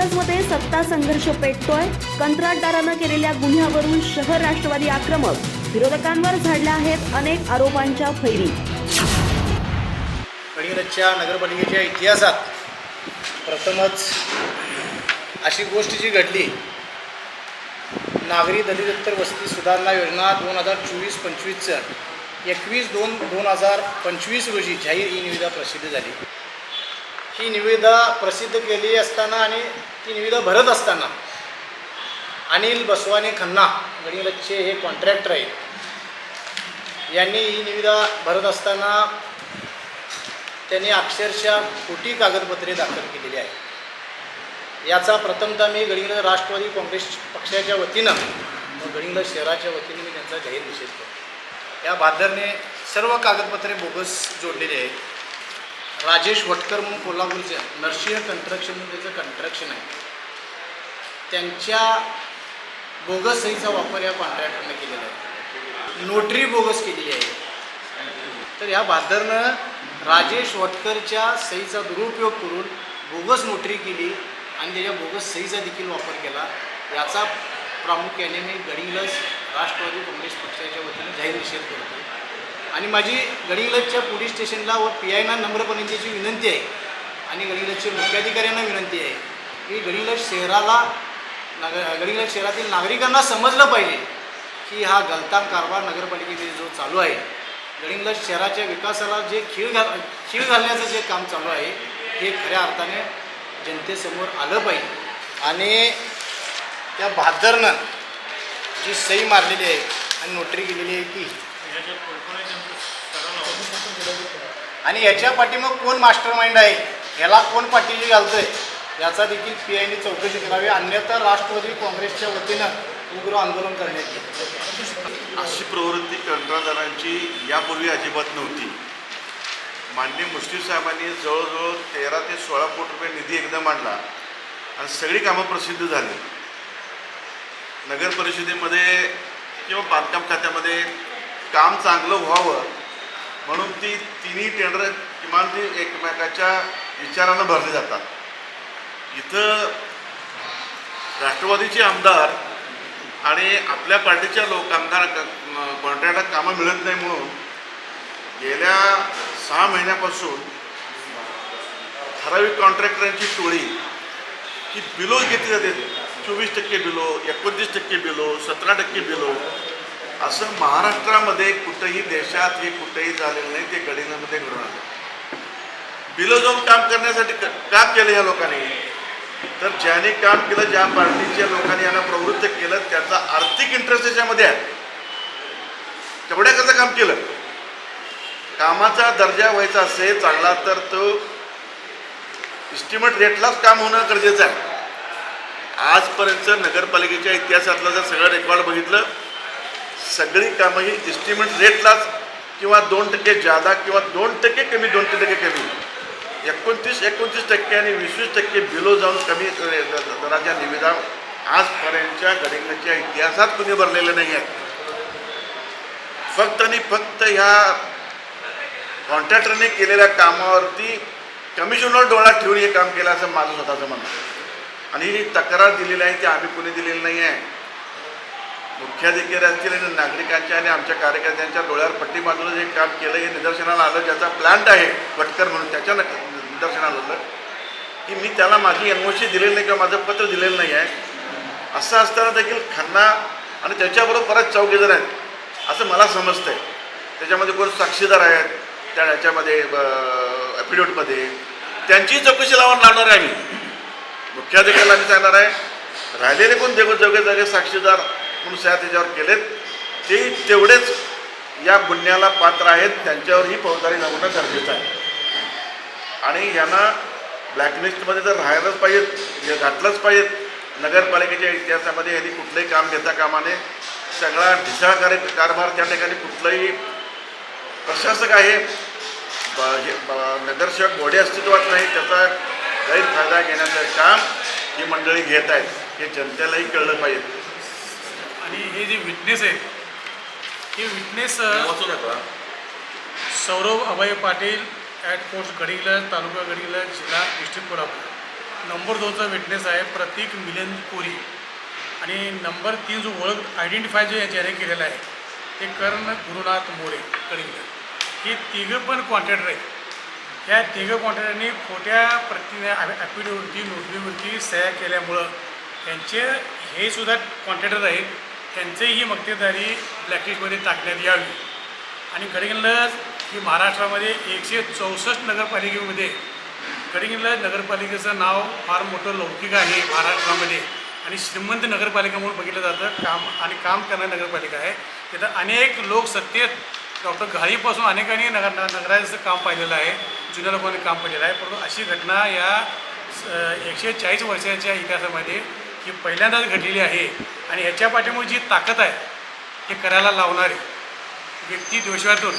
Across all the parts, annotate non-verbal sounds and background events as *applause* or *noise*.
मिरजमध्ये सत्ता संघर्ष पेटतोय. कंत्राटदारानं केलेल्या गुन्ह्यावरून शहर राष्ट्रवादी आक्रमक. विरोधकांवर झाडल्या आहेत अनेक आरोपांच्या फैरी. कणिरच्या नगरपालिकेच्या इतिहासात प्रथमच अशी गोष्ट जी घडली. नागरी दलितोत्तर वस्ती सुधारणा योजना दोन हजार चोवीस पंचवीसचं एकवीस दोन दोन हजार पंचवीस रोजी जाहीर ही निविदा प्रसिद्ध झाली. ती निविदा प्रसिद्ध केली असताना आणि ती निविदा भरत असताना. अनिल बसवाने खन्ना गडिंगलजचे हे कॉन्ट्रॅक्टर आहेत. यांनी ही निविदा भरत असताना त्यांनी अक्षरशः खोटी कागदपत्रे दाखल केलेली आहेत. याचा प्रथमतः मी गडिंग राष्ट्रवादी काँग्रेस पक्षाच्या वतीनं व गडिंग शहराच्या वतीने मी त्यांचा जाहीर निषेध करतो. या भादरने सर्व कागदपत्रे बोगस जोडलेली आहेत. राजेश वटकर म्हणून कोल्हापूरचे नर्सिंग कंट्रक्शन म्हणून त्याचं कंट्रक्शन आहे त्यांच्या बोगस सहीचा वापर या कॉन्ट्रॅक्टरने केलेला आहे. नोटरी बोगस केलेली आहे. तर ह्या बादरनं राजेश वटकरच्या सहीचा दुरुपयोग करून बोगस नोटरी केली आणि त्याच्या बोगस सहीचा देखील वापर केला. याचा प्रामुख्याने मी गडिंग्लज राष्ट्रवादी काँग्रेस पक्षाच्या वतीने जाहीर निषेध करतो. आणि माझी गडिंग्लजच्या पोलीस स्टेशनला व पी आयना नम्रपणेची विनंती आहे आणि गडिंग्लजच्या मुख्याधिकाऱ्यांना विनंती आहे की गडिंग्लज शहराला नग गडिंग्लज शहरातील नागरिकांना समजलं पाहिजे की हा गलतान कारभार नगरपालिकेमध्ये जो चालू आहे गडिंग्लज शहराच्या विकासाला जे खीळ घाल खीळ घालण्याचं जे काम चालू आहे हे खऱ्या अर्थाने जनतेसमोर आलं पाहिजे. आणि त्या भादरनं जी सही मारलेली आहे आणि नोटरी केलेली आहे ती आणि याच्या पाठीमग कोण मास्टर माइंड आहे? याला कोण पाठीशी घालतोय? याचा देखील पी आयने चौकशी करावी. अन्यथा राष्ट्रवादी काँग्रेसच्या वतीनं उग्र आंदोलन करण्यात अशी प्रवृत्ती कंत्राटदारांची यापूर्वी अजिबात नव्हती. माननीय मुश्रीफ साहेबांनी जवळजवळ तेरा ते सोळा कोटी रुपये निधी एकदम मांडला आणि सगळी कामं प्रसिद्ध झाली. नगर परिषदेमध्ये किंवा बांधकाम खात्यामध्ये काम चांगलं व्हावं म्हणून ती तिन्ही टेंडर किमान ती एकमेकाच्या विचारानं भरली जातात. इथं राष्ट्रवादीचे आमदार आणि आपल्या पार्टीच्या लोक आमदार कॉन्ट्रॅक्टला कामं मिळत नाही म्हणून गेल्या सहा महिन्यापासून ठराविक कॉन्ट्रॅक्टरांची टोळी ही बिलो घेतली जाते. चोवीस टक्के बिलो एकोणतीस टक्के बिलो सतरा टक्के बिलो असं महाराष्ट्रामध्ये कुठंही देशात हे कुठंही झालेलं नाही ते गडिनामध्ये घडून आलं. बिलो जाऊन काम करण्यासाठी का केलं या लोकांनी? तर ज्याने काम केलं ज्या पार्टीच्या लोकांनी यांना प्रवृत्त केलं त्याचा आर्थिक इंटरेस्ट त्याच्यामध्ये आहे. तेवढ्याकरता काम केलं? कामाचा दर्जा व्हायचा असेल चांगला तर तो इस्टिमेट रेटलाच काम होणं गरजेचं आहे. आजपर्यंत नगरपालिकेच्या इतिहासातलं जर सगळं रेकॉर्ड बघितलं सगळी कामं ही इस्टिमेट रेटलाच किंवा दोन टक्के जादा किंवा दोन टक्के कमी दोन टक्के कमी. एकोणतीस एकोणतीस टक्के आणि वीसवीस टक्के बिलो जाऊन कमी दराच्या निविदा आजपर्यंतच्या गडिंगच्या इतिहासात कुणी भरलेले नाही आहेत फक्त आणि फक्त ह्या कॉन्ट्रॅक्टरने केलेल्या कामावरती कमिशनर डोळा ठेवून हे काम केलं असं माझं स्वतःचं म्हणणं आणि ही तक्रार दिलेली आहे ती आम्ही कुणी दिलेली नाही आहे. मुख्याधिकारी असतील आणि नागरिकांच्या आणि आमच्या कार्यकर्त्यांच्या डोळ्यावर पट्टी बांधून जे काम केलं हे निदर्शनाला आलं ज्याचा प्लांट आहे भटकर म्हणून त्याच्या निदर्शनाला आलं. की मी त्याला माझी एनओसी दिलेली नाही किंवा माझं पत्र दिलेलं नाही आहे. असं असताना देखील खन्ना आणि त्याच्याबरोबर बऱ्याच चौघे जण आहेत. असं मला समजतंय. त्याच्यामध्ये कोण साक्षीदार आहेत त्या ह्याच्यामध्ये ॲफिडेविटमध्ये त्यांची चौकशी लावून लावणार आहे आम्ही. मुख्याधिकाऱ्याला मी सांगणार आहे राहिलेले कोण देव जगे जागे साक्षीदार म्हणून सह्या त्याच्यावर केलेत. ते तेवढेच या गुन्ह्याला पात्र आहेत. त्यांच्यावरही फौजदारी लावणं गरजेचं आहे. आणि यांना ब्लॅकलिस्टमध्ये तर राहायलाच पाहिजेत. हे घातलंच पाहिजेत. नगरपालिकेच्या इतिहासामध्ये यांनी कुठलंही काम घेता कामाने सगळा ढिसाळकार कारभार त्या ठिकाणी कुठलंही प्रशासक आहे. हे- ब- नगरसेवक बॉडी अस्तित्वात नाही. त्याचा गैरफायदा घेण्याचं काम ही मंडळी घेत आहेत. हे जनतेलाही कळलं पाहिजे. आणि हे जे विटनेस आहे हे witness Saurabh Abhay Patil at post Gadhinglaj taluka Gadhinglaj जिल्हा डिस्ट्रिक्ट कोल्हापूर. नंबर दोनचा विटनेस आहे प्रतीक मिलन कोरी. आणि नंबर तीन जो ओळख आयडेंटिफाय जो ज्याने केलेला आहे ते कर्ण गुरुनाथ मोरे कडिंग हे तिघं पण कॉन्ट्रॅक्टर आहेत. त्या तिघं कॉन्ट्रॅक्टरनी खोट्या प्रतिने ॲफिडेवरती नोटरीवरती सह्या केल्यामुळं त्यांचे हे सुद्धा कॉन्ट्रॅक्टर आहेत. त्यांचीही मक्तेदारी ब्लॅकलिस्टमध्ये टाकण्यात यावी. आणि गडिंगलज ही महाराष्ट्रामध्ये एकशे चौसष्ट नगरपालिकेमध्ये गडिंगलज नगरपालिकेचं नाव फार मोठं लौकिक आहे महाराष्ट्रामध्ये. आणि श्रीमंत नगरपालिका म्हणून बघितलं जातं काम आणि काम करणारी नगरपालिका आहे. तिथं अनेक लोक सत्तेत डॉक्टर घाईपासून अनेकांनी नगर नगराचं काम पाहिलेलं आहे जुन्या लोकांनी काम पाहिलेलं आहे. परंतु अशी घटना या स- एकशे चाळीस वर्षाच्या इतिहासामध्ये ही पहिल्यांदाच घडलेली आहे आणि ह्याच्या पाठीमुळे जी ताकद आहे ते करायला लावणारे व्यक्ती दोषातून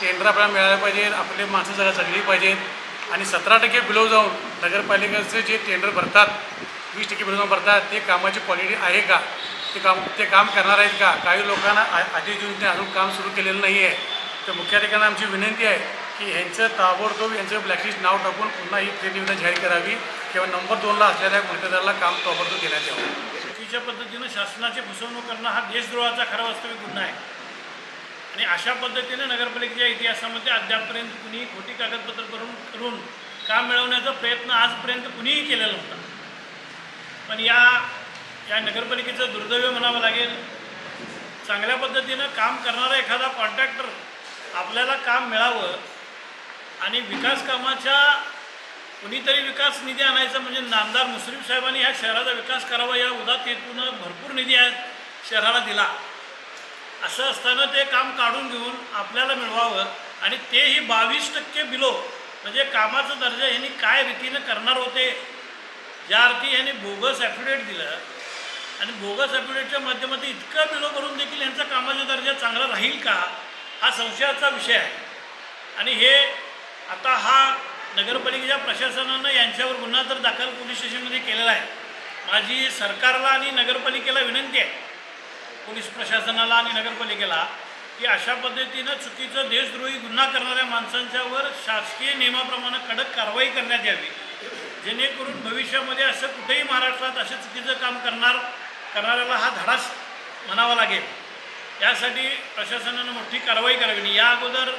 टेंडर आपल्याला मिळायला पाहिजे आपले माणसं जरा जगली पाहिजेत आणि सतरा टक्के बिलो जाऊन नगरपालिकेचं जे टेंडर भरतात वीस टक्के बिलो जाऊन भरतात ते कामाची क्वालिटी आहे का? ते काम ते काम करणार आहेत का? काही लोकांना आ- आधी जून ते अजून काम सुरू केलेलं नाही आहे तर मुख्याधिकाऱ्यांना आमची विनंती आहे की ह्यांचं ताबडतोब यांचं ब्लॅकलिस्ट नाव टाकून पुन्हा ही ट्रेन जाहीर करावी. किंवा नंबर दोनला असलेल्या गुंठेदाराला काम ताबडतोब देण्यात यावं. चुकीच्या पद्धतीनं शासनाची फसवणूक करणं हा देशद्रोहाचा खरा वास्तविक गुन्हा आहे. आणि अशा पद्धतीने नगरपालिकेच्या इतिहासामध्ये अद्यापपर्यंत कुणी खोटी कागदपत्र करून करून काम मिळवण्याचा प्रयत्न आजपर्यंत कुणीही केलेला नव्हता. पण या या नगरपालिकेचं दुर्दैव म्हणावं लागेल चांगल्या पद्धतीनं काम करणारा एखादा कॉन्ट्रॅक्टर आपल्याला काम मिळावं आणि विकास कामाच्या कुणीतरी विकास निधी आणायचा म्हणजे नामदार मुश्रीफ साहेबांनी ह्या शहराचा विकास करावा या उदातेतून भरपूर निधी आहे शहराला दिला. असं असताना ते काम काढून घेऊन आपल्याला मिळवावं आणि तेही बावीस टक्के बिलो. म्हणजे कामाचा दर्जा ह्यांनी काय रीतीनं करणार होते? ज्या अर्थी ह्यांनी बोगस ॲफिडेट दिलं. आणि बोगस ॲफिडेटच्या माध्यमातून इतकं बिलो करून देखील यांचा कामाचा दर्जा चांगला राहील का? हा संशयाचा विषय आहे. आणि हे आता हा नगरपालिकेच्या प्रशासनानं यांच्यावर गुन्हा तर दाखल पोलीस स्टेशनमध्ये केलेला आहे. माझी सरकारला आणि नगरपालिकेला विनंती आहे पोलीस प्रशासनाला आणि नगरपालिकेला की अशा पद्धतीनं चुकीचं देशद्रोही गुन्हा करणाऱ्या माणसांच्यावर शासकीय नियमाप्रमाणे कडक कारवाई करण्यात यावी. जेणेकरून भविष्यामध्ये असं कुठेही महाराष्ट्रात असं चुकीचं काम करणार करणाऱ्याला हा धडाच म्हणावा लागेल. यासाठी प्रशासनानं मोठी कारवाई करावी. या अगोदर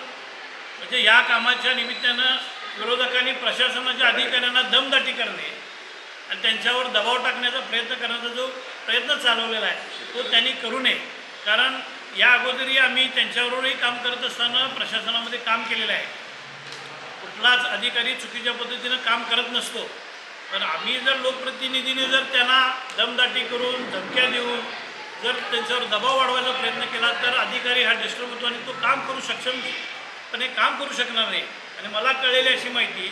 म्हणजे या कामाच्या निमित्तानं विरोधकांनी प्रशासनाच्या अधिकाऱ्यांना दमदाटी करणे आणि त्यांच्यावर दबाव टाकण्याचा प्रयत्न करण्याचा जो प्रयत्न चालवलेला आहे तो त्यांनी करू नये. कारण या अगोदरही आम्ही त्यांच्याबरोबरही काम करत असताना प्रशासनामध्ये काम केलेलं आहे. कुठलाच अधिकारी चुकीच्या पद्धतीनं काम करत नसतो. पण आम्ही जर लोकप्रतिनिधीने जर त्यांना दमदाटी करून धमक्या देऊन जर त्यांच्यावर दबाव वाढवायचा प्रयत्न केला तर अधिकारी हा डिस्टर्ब होतो आणि तो काम करू सक्षमपणे काम करू शकणार नाही. आणि मला कळलेली अशी माहिती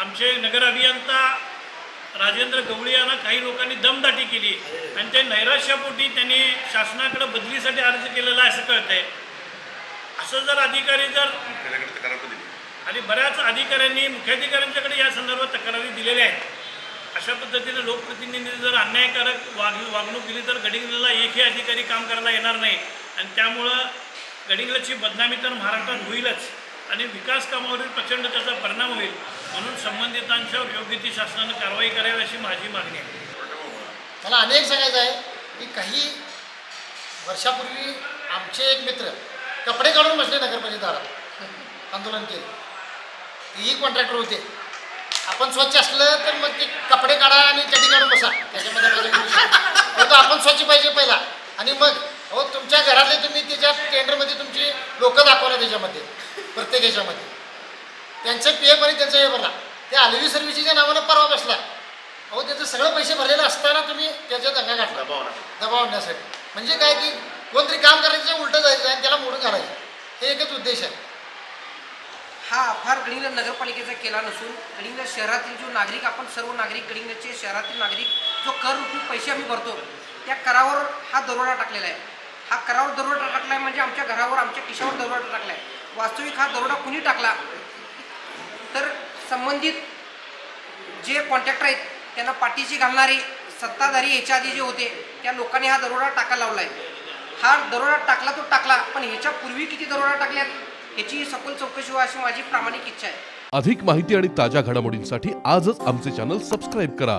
आमचे नगर अभियंता राजेंद्र गवळी यांना काही लोकांनी दमदाटी केली. आणि ते नैराश्यापोटी त्यांनी शासनाकडे बदलीसाठी अर्ज केलेला आहे असं कळतंय. असं जर अधिकारी जर आणि बऱ्याच अधिकाऱ्यांनी मुख्याधिकाऱ्यांच्याकडे या संदर्भात तक्रारी दिलेल्या आहेत. अशा पद्धतीने लोकप्रतिनिधींनी जर अन्यायकारक वाग वागणूक दिली तर गडिंगला एकही अधिकारी काम करायला येणार नाही. आणि त्यामुळं गडिंगलची बदनामी तर महाराष्ट्रात होईलच. आणि विकास कामावरील प्रचंड त्याचा परिणाम होईल म्हणून संबंधितांच्यावर योग्य ती शासनानं कारवाई करावी अशी माझी मागणी आहे. मला अनेक सांगायचं आहे की काही वर्षापूर्वी आमचे एक मित्र कपडे काढून बसले नगरपालिका दारात *laughs* आंदोलन केलं. तेही कॉन्ट्रॅक्टर होते. आपण स्वच्छ असलं तर मग ते कपडे काढा आणि चडी काढून बसा. त्याच्यामध्ये *laughs* आपण स्वच्छ पाहिजे पहिला. आणि मग हो तुमच्या घरातले तुम्ही त्याच्या टेंडरमध्ये तुमची लोक दाखवला त्याच्यामध्ये प्रत्येक ह्याच्यामध्ये त्यांचं पी एफ आणि त्यांचं हे भरला त्या आलवी सर्व्हिसीच्या नावानं परवा बसला. अहो त्याचं सगळं पैसे भरलेलं असताना तुम्ही त्याच्या दंगा घातला. दबाव आणा. दबाव आणण्यासाठी. म्हणजे काय की कोणतरी काम करायचं उलटं जायचं आणि त्याला मोडून घालायचं. हे एकच उद्देश आहे. हा फार गडिंग्लज नगरपालिकेचा केला नसून गडिंग्लज शहरातील जो नागरिक आपण सर्व नागरिक गडिंग्लजचे शहरातील नागरिक जो कर रूपी पैसे आम्ही भरतो त्या करावर हा दरोडा टाकलेला आहे. हा करावर दरोडा टाकलाय म्हणजे आमच्या घरावर आमच्या किशावर दरोडा टाकलाय. वास्तविक हा दरोडा कुणी टाकला? तर संबंधित जे कॉन्ट्रॅक्टर आहेत त्यांना पाठीशी घालणारे सत्ताधारी याच्या आधी जे होते त्या लोकांनी हा दरोडा टाकायला लावला आहे हा दरोडा टाकला तो टाकला पण ह्याच्या पूर्वी किती दरोडा टाकल्यात ह्याची सखोल चौकशी अशी माझी प्रामाणिक इच्छा आहे. अधिक माहिती आणि ताज्या घडामोडींसाठी आजच आमचे चॅनल सबस्क्राईब करा.